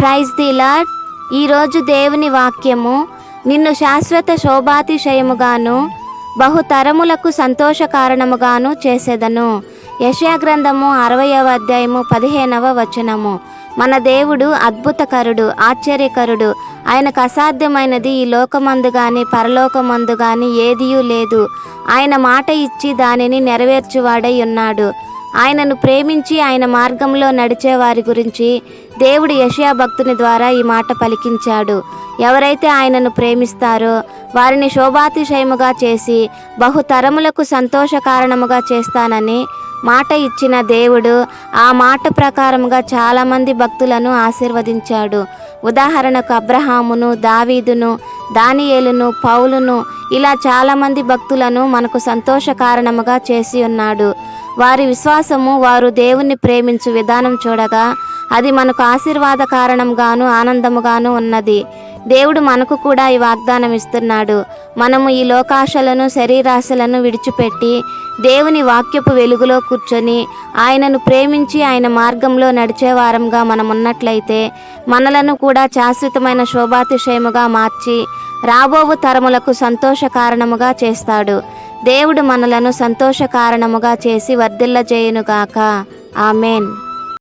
Praise the lord ఈరోజు దేవుని వాక్యము. నిన్ను శాశ్వత శోభాతిశయముగాను బహుతరములకు సంతోష కారణముగాను చేసేదను. యశా గ్రంథము అరవయవ అధ్యాయము పదిహేనవ వచనము. మన దేవుడు అద్భుతకరుడు ఆశ్చర్యకరుడు. ఆయనకు అసాధ్యమైనది ఈ లోకమందు కానీ పరలోకమందు కానీ ఏదియూ లేదు. ఆయన మాట ఇచ్చి దానిని నెరవేర్చువాడై ఉన్నాడు. ఆయనను ప్రేమించి ఆయన మార్గంలో నడిచే వారి గురించి దేవుడు యషయా భక్తుని ద్వారా ఈ మాట పలికించాడు. ఎవరైతే ఆయనను ప్రేమిస్తారో వారిని శోభాతిశయముగా చేసి బహుతరములకు సంతోష కారణముగా చేస్తానని మాట ఇచ్చిన దేవుడు ఆ మాట ప్రకారముగా చాలామంది భక్తులను ఆశీర్వదించాడు. ఉదాహరణకు అబ్రహామును దావీదును దానియేలును పౌలును ఇలా చాలామంది భక్తులను మనకు సంతోష కారణముగా చేసి ఉన్నాడు. వారి విశ్వాసము వారు దేవుణ్ణి ప్రేమించు విధానం చూడగా అది మనకు ఆశీర్వాద కారణంగాను ఆనందముగాను ఉన్నది. దేవుడు మనకు కూడా ఈ వాగ్దానం ఇస్తున్నాడు. మనము ఈ లోకాశలను శరీరాశలను విడిచిపెట్టి దేవుని వాక్యపు వెలుగులో కూర్చొని ఆయనను ప్రేమించి ఆయన మార్గంలో నడిచేవారంగా మనమున్నట్లయితే మనం ఉన్నట్లయితే మనలను కూడా శాశ్వతమైన శోభాతిశయముగా మార్చి రాబోవు తరములకు సంతోష కారణముగా చేస్తాడు. దేవుడు మనలను సంతోష కారణముగా చేసి వర్ధిల్లజేయునుగాక. ఆమెన్.